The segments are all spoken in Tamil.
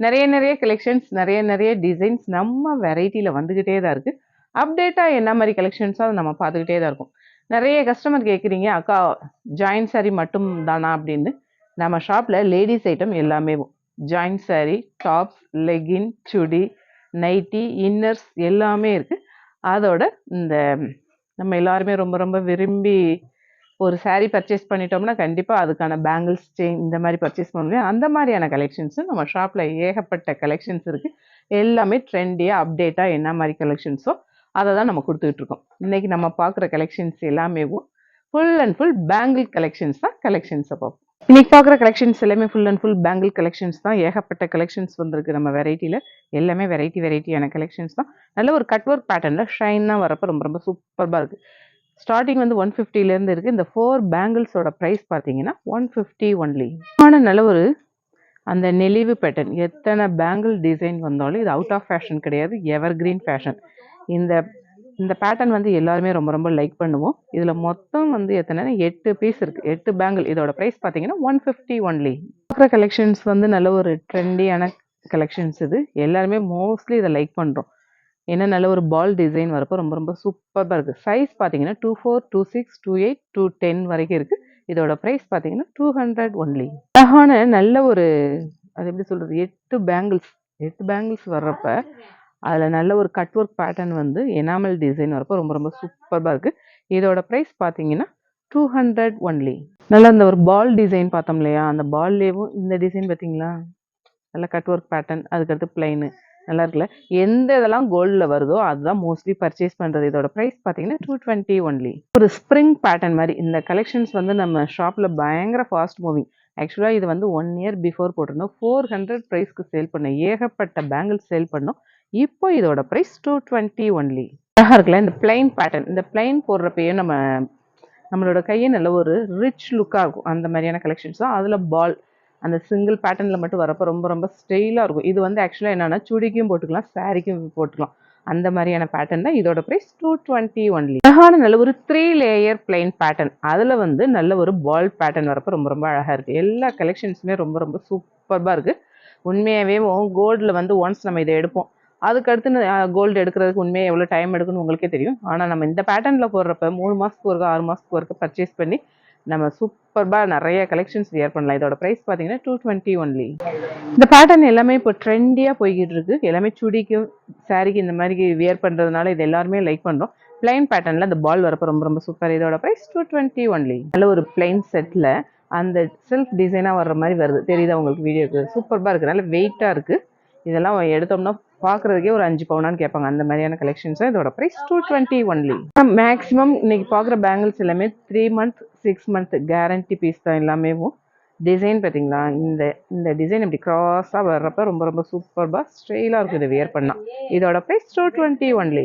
நிறைய நிறைய கலெக்ஷன்ஸ் நிறைய நிறைய டிசைன்ஸ் நம்ம வெரைட்டியில் வந்துக்கிட்டே தான் இருக்குது அப்டேட்டாக என்ன மாதிரி கலெக்ஷன்ஸோ அதை நம்ம பார்த்துக்கிட்டே தான் இருக்கும். நிறைய கஸ்டமர் கேட்குறீங்க அக்கா ஜாயின்ட் சாரீ மட்டும் தானா? அப்படின்னு. நம்ம ஷாப்பில் லேடிஸ் ஐட்டம் எல்லாமே joint sari tops legging chudi nightie inners எல்லாமே இருக்குது அதோட இந்த நம்ம எல்லாருமே ரொம்ப ரொம்ப விரும்பி ஒரு சாரீ பர்ச்சேஸ் பண்ணிட்டோம்னா கண்டிப்பாக அதுக்கான பேங்கிள்ஸ் செயின் இந்த மாதிரி பர்ச்சேஸ் பண்ணுவேன் அந்த மாதிரியான கலெக்ஷன்ஸும் நம்ம ஷாப்பில் ஏகப்பட்ட கலெக்ஷன்ஸ் இருக்குது எல்லாமே ட்ரெண்டியாக அப்டேட்டாக என்ன மாதிரி கலெக்ஷன்ஸோ அதை தான் நம்ம கொடுத்துக்கிட்டு இருக்கோம். இன்றைக்கி நம்ம பார்க்குற கலெக்ஷன்ஸ் எல்லாமே full and full bangle collections தான் கலெக்ஷன்ஸை பார்ப்போம் இன்னைக்கு பார்க்குற கலெக்ஷன்ஸ் எல்லாமே full and full bangle collections தான். ஏகப்பட்ட கலெக்ஷன்ஸ் வந்திருக்கு நம்ம வெரைட்டியில் எல்லாமே வெரைட்டி வெரைட்டியான கலெக்ஷன்ஸ் தான். நல்ல ஒரு கட் ஒர்க் பேட்டர்னில் ஷைனாக வரப்போ ரொம்ப ரொம்ப சூப்பராக இருக்குது ஸ்டார்டிங் வந்து ஒன் ஃபிஃப்டிலேருந்து இருக்குது இந்த ஃபோர் பேங்கிள்ஸோட ப்ரைஸ் பார்த்தீங்கன்னா ஒன் ஃபிஃப்டி ஒன்லி ஆனால் நல்ல ஒரு அந்த நெளிவு பேட்டர்ன் எத்தனை பேங்கிள் டிசைன் வந்தாலும் இது அவுட் ஆஃப் ஃபேஷன் கிடையாது எவர் கிரீன் ஃபேஷன் இந்த இந்த பேட்டர்ன் வந்து எல்லாருமே ரொம்ப ரொம்ப லைக் பண்ணுவோம். இதில் மொத்தம் வந்து எத்தனை எட்டு பீஸ் இருக்குது எட்டு பேங்கிள் இதோட ப்ரைஸ் பார்த்தீங்கன்னா ஒன் ஃபிஃப்டி ஒன்லி பார்க்குற கலெக்ஷன்ஸ் வந்து நல்ல ஒரு ட்ரெண்டியான கலெக்ஷன்ஸ் இது. எல்லாருமே மோஸ்ட்லி இதை லைக் பண்ணுறோம் ஏன்னா நல்ல ஒரு பால் டிசைன் வரப்போ ரொம்ப ரொம்ப சூப்பராக இருக்குது சைஸ் பார்த்தீங்கன்னா two four two six two eight two ten வரைக்கும் இருக்குது இதோட ப்ரைஸ் பார்த்தீங்கன்னா டூ ஹண்ட்ரட் ஒன்லி அழகான நல்ல ஒரு அது எப்படி சொல்கிறது எட்டு பேங்கிள்ஸ் எட்டு பேங்கிள்ஸ் வர்றப்ப அதில் நல்ல ஒரு கட் ஒர்க் பேட்டர்ன் வந்து எனாமல் டிசைன் வரப்போ ரொம்ப ரொம்ப சூப்பராக இருக்குது இதோட ப்ரைஸ் பார்த்தீங்கன்னா டூ ஹண்ட்ரட் ஒன்லி நல்லா அந்த ஒரு பால் டிசைன் பார்த்தோம் இல்லையா? அந்த பால்லேயும் இந்த டிசைன் பார்த்தீங்களா? நல்ல கட் ஒர்க் பேட்டர்ன் அதுக்கடுத்து பிளைனு நல்லா இருக்குல்ல எந்த இதெல்லாம் கோல்டில் வருதோ அதுதான் மோஸ்ட்லி பர்ச்சேஸ் பண்ணுறது இதோட ப்ரைஸ் பார்த்தீங்கன்னா டூ டுவெண்ட்டி ஒன்லி ஒரு ஸ்ப்ரிங் பேட்டர்ன் மாதிரி. இந்த கலெக்ஷன்ஸ் வந்து நம்ம ஷாப்பில் பயங்கர ஃபாஸ்ட் மூவிங் ஆக்சுவலாக இது வந்து ஒன் இயர் பிஃபோர் போட்டிருந்தோம். ஃபோர் ஹண்ட்ரட் ப்ரைஸ்க்கு சேல் பண்ணோம். ஏகப்பட்ட பேங்கிள்ஸ் சேல் பண்ணோம். இப்போ இதோட ப்ரைஸ் டூ டுவெண்ட்டி ஒன்லி அழகாக இருக்குல்ல? இந்த பிளைன் பேட்டர்ன் இந்த பிளைன் போடுறப்பையே நம்ம நம்மளோட கையை நல்ல ஒரு ரிச் லுக்காக இருக்கும். அந்த மாதிரியான கலெக்ஷன்ஸ் தான். அதில் பால் அந்த சிங்கிள் பேட்டர்னில் மட்டும் வரப்போ ரொம்ப ரொம்ப ஸ்டைலாக இருக்கும். இது வந்து ஆக்சுவலாக என்னென்னா சுடிக்கும் போட்டுக்கலாம் சாரிக்கும் போட்டுக்கலாம். அந்த மாதிரியான பேட்டர்ன் தான் இதோட ப்ரைஸ் டூ டுவெண்ட்டி ஒன்லி அழகான நல்ல ஒரு த்ரீ லேயர் பிளைன் பேட்டர்ன் அதில் வந்து நல்ல ஒரு பால் பேட்டர்ன் வரப்போ ரொம்ப ரொம்ப அழகாக இருக்குது எல்லா கலெக்ஷன்ஸுமே ரொம்ப ரொம்ப சூப்பராக இருக்குது உண்மையாகவே கோல்டில் வந்து ஒன்ஸ் நம்ம இதை எடுப்போம். அதுக்கடுத்து கோல்டு எடுக்கிறதுக்கு உண்மையாக எவ்வளோ டைம் எடுக்குன்னு உங்களுக்கே தெரியும். ஆனால் நம்ம இந்த பேட்டர்னில் போடுறப்ப மூணு மாதத்துக்கு ஒருக்க ஆறு மாதத்துக்கு ஒருக்க பர்ச்சேஸ் பண்ணி நம்ம சூப்பர்பாக நிறைய கலெக்ஷன்ஸ் வியர் பண்ணலாம். இதோட ப்ரைஸ் பார்த்தீங்கன்னா டூ டுவெண்ட்டி ஒன்லி இந்த பேட்டர்ன் எல்லாமே இப்போ ட்ரெண்டியாக போய்கிட்டு இருக்கு. எல்லாமே சுடிக்கும் சாரிக்கு இந்த மாதிரி வியர் பண்ணுறதுனால இது எல்லாருமே லைக் பண்ணுறோம் பிளைன் பேட்டர்னில் அந்த பால் வரப்போ ரொம்ப ரொம்ப சூப்பர் இதோட ப்ரைஸ் டூ டுவெண்ட்டி ஒன்லி நல்ல ஒரு பிளைன் செட்டில் அந்த செல்ஃப் டிசைனாக வர்ற மாதிரி வருது. தெரியுதா உங்களுக்கு வீடியோக்கு சூப்பராக இருக்குது நல்ல வெயிட்டாக இருக்குது இதெல்லாம் எடுத்தோம்னா பார்க்குறதுக்கே ஒரு அஞ்சு பவுனான்னு கேட்பாங்க. அந்த மாதிரியான கலெக்ஷன்ஸ் இதோட price two twenty only maximum இன்னைக்கு பார்க்குற பேங்கிள்ஸ் எல்லாமே three month six month guarantee piece தான் எல்லாமே. டிசைன் பார்த்தீங்களா? இந்த இந்த டிசைன் இப்படி க்ராஸாக வர்றப்ப ரொம்ப ரொம்ப சூப்பர்பாக ஸ்டைலாக இருக்கும் இதை வியர் பண்ணால் இதோட ப்ரைஸ் டூ டுவெண்ட்டி ஒன்லி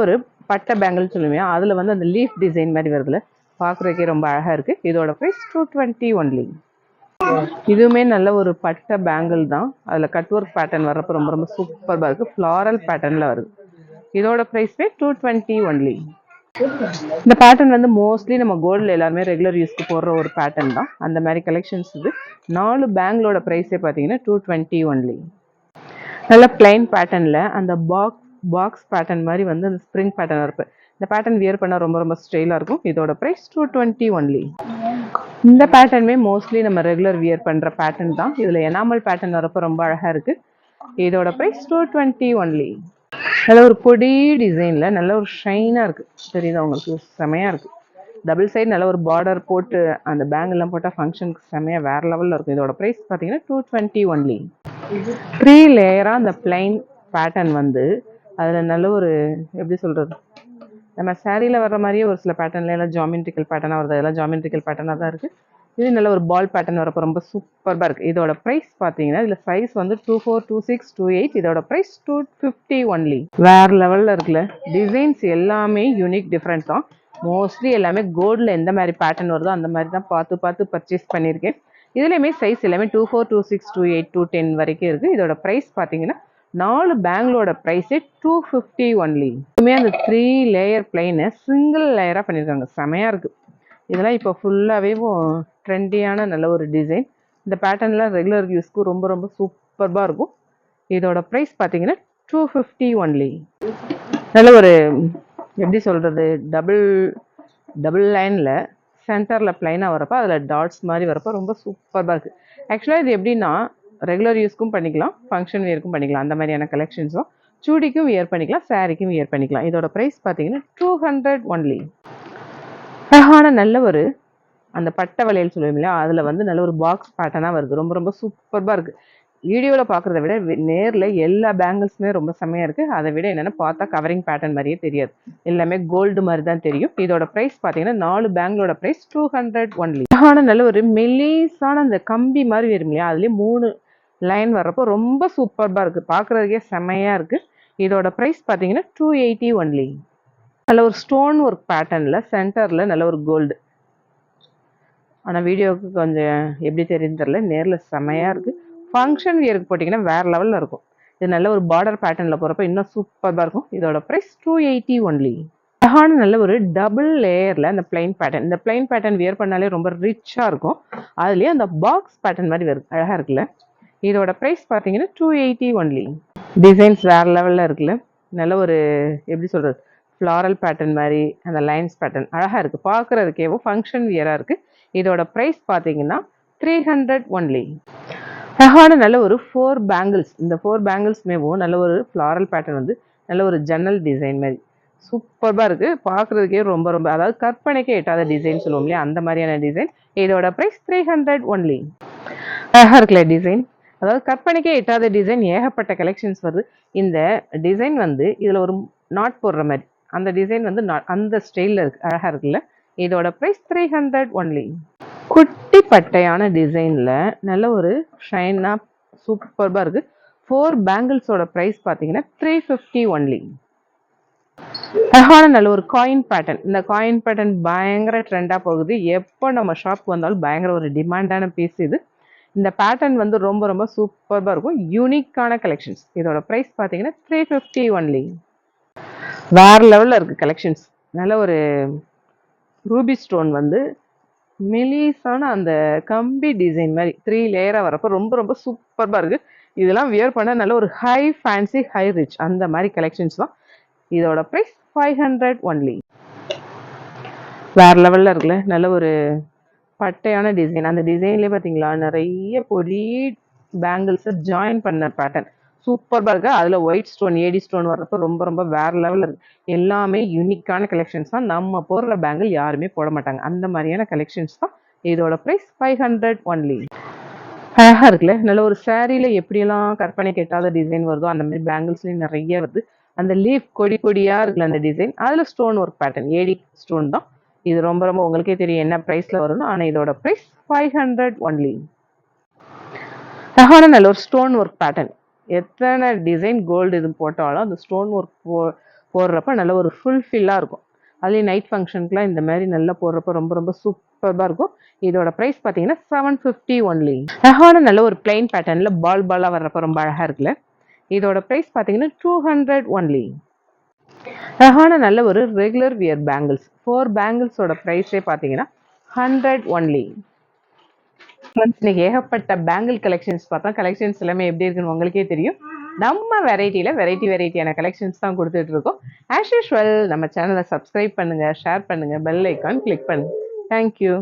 ஒரு பட்டை பேங்கிள் சொல்லுவேன் அதில் வந்து அந்த லீஃப் டிசைன் மாதிரி வருதுல. பார்க்குறதுக்கே ரொம்ப அழகாக இருக்குது இதோட ப்ரைஸ் டூ டுவெண்ட்டி ஒன்லி இதுவுமே நல்ல ஒரு பட்டை பேங்கிள் தான். அதில் கட் ஒர்க் பேட்டர்ன் வர்றப்போ ரொம்ப ரொம்ப சூப்பராக இருக்குது ஃப்ளாரல் பேட்டர்னில் வருது. இதோட ப்ரைஸ்மே டூ டுவெண்ட்டி ஒன்லி இந்த பேட்டர்ன் வந்து மோஸ்ட்லி நம்ம கோல்டில் எல்லாருமே ரெகுலர் யூஸ்க்கு போடுற ஒரு பேட்டர்ன் தான். அந்த மாதிரி கலெக்ஷன்ஸ் இது. நாலு பேங்கிளோட ப்ரைஸே பார்த்தீங்கன்னா டூ டுவெண்ட்டி ஒன்லி நல்ல பிளைன் பேட்டர்னில் அந்த பாக்ஸ் பாக்ஸ் பேட்டர்ன் மாதிரி வந்து அந்த ஸ்ப்ரிங் பேட்டர்ன் இருப்பேன் இந்த பேட்டர்ன் வியர் பண்ணால் ரொம்ப ரொம்ப ஸ்டைலாக இருக்கும். இதோட ப்ரைஸ் டூ டுவெண்ட்டி ஒன்லி இந்த பேட்டர்னுமே மோஸ்ட்லி நம்ம ரெகுலர் வியர் பண்ணுற பேட்டர்ன் தான். இதில் எனாமல் பேட்டர்ன் வரப்போ ரொம்ப அழகாக இருக்குது இதோட ப்ரைஸ் டூ டுவெண்ட்டி ஒன்லி நல்ல ஒரு பொடி டிசைனில் நல்ல ஒரு ஷைனாக இருக்குது தெரியுதா உங்களுக்கு? செமையாக இருக்குது டபுள் சைடு நல்ல ஒரு பார்டர் போட்டு அந்த பேங்கெல்லாம் போட்டால் ஃபங்க்ஷனுக்கு செமையாக வேறு லெவலில் இருக்கும். இதோட ப்ரைஸ் பார்த்தீங்கன்னா டூ டுவெண்ட்டி ஒன்லி த்ரீ லேயராக அந்த பிளைன் பேட்டர்ன் வந்து அதில் நல்ல ஒரு எப்படி சொல்கிறது நம்ம சேரீல வர்ற மாதிரியே ஒரு சில பேட்டர்ன்ல எல்லாம் ஜாமெண்ட்ரிக்கல் பேட்டர்னாக வருது அதெல்லாம் ஜாமெண்ட்ரிக்கல் பேட்டர்னாக தான் இருக்குது இது நல்ல ஒரு பால் பேட்டர்ன் வரப்போ ரொம்ப சூப்பராக இருக்குது இதோட ப்ரைஸ் பார்த்தீங்கன்னா இதில் சைஸ் வந்து two four two six two eight இதோட ப்ரைஸ் டூ ஃபிஃப்டி ஒன்லி வேறு லெவலில் இருக்குல்ல டிசைன்ஸ் எல்லாமே யூனிக் டிஃப்ரெண்ட் தான். மோஸ்ட்லி எல்லாமே கோல்டில் எந்த மாதிரி பேட்டர்ன் வருதோ அந்த மாதிரி தான் பார்த்து பார்த்து பர்ச்சேஸ் பண்ணியிருக்கேன். இதுலேயுமே சைஸ் எல்லாமே two four two six two eight two ten வரைக்கும் இருக்குது இதோட ப்ரைஸ் பார்த்தீங்கன்னா நாலு பேங்களோட ப்ரைஸே டூ ஃபிஃப்டி ஒன்லி இதுவுமே அந்த த்ரீ லேயர் பிளைனை சிங்கிள் லேயராக பண்ணியிருக்காங்க செமையாக இருக்குது இதெல்லாம் இப்போ ஃபுல்லாகவே ட்ரெண்டியான நல்ல ஒரு டிசைன் இந்த பேட்டர்ன்லாம் ரெகுலர் யூஸ்க்கு ரொம்ப ரொம்ப சூப்பர்பாக இருக்கும். இதோட ப்ரைஸ் பார்த்தீங்கன்னா டூ ஃபிஃப்டி ஒன்லி நல்ல ஒரு எப்படி சொல்கிறது டபுள் டபுள் லைனில் சென்டரில் ப்ளைனாக வரப்போ அதில் டாட்ஸ் மாதிரி வரப்போ ரொம்ப சூப்பராக இருக்குது ஆக்சுவலாக இது எப்படின்னா ரெகுலர் யூஸ்க்கும் பண்ணிக்கலாம் ஃபங்க்ஷன் வியர்க்கும் பண்ணிக்கலாம். அந்த மாதிரியான கலெக்ஷன்ஸும் சுடிக்கும் வியர் பண்ணிக்கலாம் சாரிக்கும் வியர் பண்ணிக்கலாம். இதோட ப்ரைஸ் பார்த்தீங்கன்னா டூ ஹண்ட்ரட் ஒன்லி அழகான நல்ல ஒரு அந்த பட்டை வளையல் சொல்லுவோம் இல்லையா? அதில் வந்து நல்ல ஒரு பாக்ஸ் பேட்டர்னாக வருது. ரொம்ப ரொம்ப சூப்பர்பாக இருக்குது வீடியோவில் பார்க்குறத விட நேரில் எல்லா பேங்கிள்ஸுமே ரொம்ப செம்மையாக இருக்குது அதை விட என்னென்னா பார்த்தா கவரிங் பேட்டர்ன் மாதிரியே தெரியாது. எல்லாமே கோல்டு மாதிரி தான் தெரியும். இதோட ப்ரைஸ் பார்த்தீங்கன்னா நாலு பேங்கிளோட ப்ரைஸ் டூ ஹண்ட்ரட் ஒன்லி ஆனால் நல்ல ஒரு மெலிசான அந்த கம்பி மாதிரி வரும் இல்லையா? அதுலேயே மூணு லைன் வர்றப்போ ரொம்ப சூப்பராக இருக்குது பார்க்குறதுக்கே செம்மையாக இருக்குது இதோட ப்ரைஸ் பார்த்தீங்கன்னா டூ எயிட்டி ஒன்லி நல்ல ஒரு ஸ்டோன் ஒர்க் பேட்டர்னில் சென்டரில் நல்ல ஒரு கோல்டு ஆனால் வீடியோவுக்கு கொஞ்சம் எப்படி தெரியுதுன்னு தெரில நேரில் செமையாக இருக்குது ஃபங்க்ஷன் வியருக்கு போட்டிங்கன்னா வேறு லெவலில் இருக்கும். இது நல்ல ஒரு பார்டர் பேட்டர்னில் போகிறப்ப இன்னும் சூப்பராக இருக்கும். இதோட ப்ரைஸ் டூ எயிட்டி ஒன்லி அழகான நல்ல ஒரு டபுள் லேயரில் அந்த பிளைன் பேட்டர்ன் இந்த பிளைன் பேட்டர்ன் வியர் பண்ணாலே ரொம்ப ரிச்சாக இருக்கும். அதுலேயே அந்த பாக்ஸ் பேட்டர்ன் மாதிரி வருது அழகாக இருக்குல்ல? இதோட ப்ரைஸ் பார்த்தீங்கன்னா டூ எயிட்டி ஒன்லி டிசைன்ஸ் வேறு லெவலில் இருக்குல்ல. நல்ல ஒரு எப்படி சொல்கிறது ஃப்ளாரல் பேட்டர்ன் மாதிரி அந்த லைன்ஸ் பேட்டர்ன் அழகாக இருக்குது பார்க்குறதுக்கேவோ ஃபங்க்ஷன் வியராக இருக்குது இதோட ப்ரைஸ் பார்த்தீங்கன்னா த்ரீ ஹண்ட்ரட் ஒன்லி அழகான நல்ல ஒரு ஃபோர் பேங்கிள்ஸ் இந்த ஃபோர் பேங்கிள்ஸ்மேவும் நல்ல ஒரு ஃப்ளாரல் பேட்டர்ன் வந்து நல்ல ஒரு ஜன்னல் டிசைன் மாதிரி. சூப்பராக இருக்குது பார்க்குறதுக்கே ரொம்ப ரொம்ப அதாவது கற்பனைக்கே எட்டாத டிசைன் சொல்லுவோம் இல்லையா? அந்த மாதிரியான டிசைன் இதோட ப்ரைஸ் த்ரீ ஹண்ட்ரட் ஒன்லி அழகாக இருக்குல்ல டிசைன் அதாவது கற்பனைக்கே எட்டாத டிசைன் ஏகப்பட்ட கலெக்ஷன்ஸ் வருது. இந்த டிசைன் வந்து இதில் ஒரு நாட் போடுற மாதிரி. அந்த டிசைன் வந்து அந்த ஸ்டைலில் இருக்கு அழகாக இருக்குல்ல? இதோட ப்ரைஸ் த்ரீ ஹண்ட்ரட் ஒன்லி குட்டி பட்டையான டிசைனில் நல்ல ஒரு ஷைனாக சூப்பர்பாக இருக்குது ஃபோர் பேங்கிள்ஸோட ப்ரைஸ் பார்த்தீங்கன்னா த்ரீ ஃபிஃப்டி ஒன்லி அழகான நல்ல ஒரு காயின் பேட்டர்ன் இந்த காயின் பேட்டர்ன் பயங்கர ட்ரெண்டாக போகுது. எப்போ நம்ம ஷாப்க்கு வந்தாலும் பயங்கர ஒரு டிமாண்டான பீஸ் இது. இந்த பேட்டர்ன் வந்து ரொம்ப ரொம்ப சூப்பராக இருக்கும். யூனிக்கான கலெக்ஷன்ஸ் இதோட ப்ரைஸ் பார்த்தீங்கன்னா த்ரீ ஃபிஃப்டி ஒன்லி வேறு லெவலில் இருக்குது கலெக்ஷன்ஸ் நல்ல ஒரு ரூபி ஸ்டோன் வந்து மெலிசான அந்த கம்பி டிசைன் மாதிரி த்ரீ லேயராக வரப்போ ரொம்ப ரொம்ப சூப்பராக இருக்குது இதெல்லாம் வியர் பண்ண நல்ல ஒரு ஹை ஃபேன்சி ஹை ரிச் அந்த மாதிரி கலெக்ஷன்ஸ் தான். இதோட ப்ரைஸ் ஃபைவ் ஹண்ட்ரட் ஒன்லி வேறு லெவலில் இருக்குல்ல நல்ல ஒரு பட்டையான டிசைன் அந்த டிசைன்லேயே பார்த்தீங்களா நிறைய பொடி பேங்கிள்ஸை ஜாயின் பண்ண பேட்டர்ன் சூப்பராக இருக்குது அதில் ஒயிட் ஸ்டோன் ஏடி ஸ்டோன் வர்றப்போ ரொம்ப ரொம்ப வேறு லெவலில் இருக்குது எல்லாமே யூனிக்கான கலெக்ஷன்ஸ் தான். நம்ம போடுற பேங்கிள் யாருமே போட மாட்டாங்க. அந்த மாதிரியான கலெக்ஷன்ஸ் தான் இதோட ப்ரைஸ் ஃபைவ் ஹண்ட்ரட் ஒன்லி அழகாக இருக்குல்ல? நல்ல ஒரு சேரீயில் எப்படியெல்லாம் கற்பனை கெட்டாத டிசைன் வருதோ அந்த மாதிரி பேங்கிள்ஸ்லேயும் நிறைய வருது. அந்த லீஃப் கொடி கொடியாக இருக்குல்ல அந்த டிசைன் அதில் stone work pattern AD stone தான். இது ரொம்ப ரொம்ப உங்களுக்கே தெரியும் என்ன ப்ரைஸில் வரும்னு ஆனால் இதோட ப்ரைஸ் ஃபைவ் ஹண்ட்ரட் ஒன்லி அழகான நல்ல ஒரு ஸ்டோன் ஒர்க் பேட்டர்ன் எத்தனை டிசைன் கோல்டு இது போட்டாலும் அந்த ஸ்டோன் ஒர்க் போ போடுறப்ப நல்ல ஒரு ஃபுல்ஃபில்லாக இருக்கும். அதுலேயும் நைட் ஃபங்க்ஷனுக்குலாம் இந்த மாதிரி நல்லா போடுறப்ப ரொம்ப ரொம்ப சூப்பராக இருக்கும். இதோட ப்ரைஸ் பார்த்தீங்கன்னா செவன் ஃபிஃப்டி ஒன்லி அழகான நல்ல ஒரு பிளைன் பேட்டர்னில் பால் பாலாக வர்றப்ப ரொம்ப அழகாக இருக்குல்ல? இதோட ப்ரைஸ் பார்த்தீங்கன்னா டூ ஹண்ட்ரட் ஒன்லி அழகான நல்ல ஒரு ரெகுலர் வியர் பேங்கிள்ஸ் ஃபோர் பேங்கிள்ஸோட ப்ரைஸே பார்த்தீங்கன்னா ஹண்ட்ரட் ஒன்லி ஃப்ரெண்ட்ஸ் இன்னைக்கு ஏகப்பட்ட பேங்கிள் கலெக்ஷன்ஸ் பார்த்தா கலெக்ஷன்ஸ் எல்லாமே எப்படி இருக்குன்னு உங்களுக்கே தெரியும். நம்ம வெரைட்டியில் வெரைட்டி வெரைட்டியான கலெக்ஷன்ஸ் தான் கொடுத்துட்டு இருக்கோம். ஆஸ் யூஷுவல் நம்ம சேனலை சப்ஸ்கிரைப் பண்ணுங்கள் ஷேர் பண்ணுங்கள் பெல் ஐக்கான் கிளிக் பண்ணுங்கள் தேங்க்யூ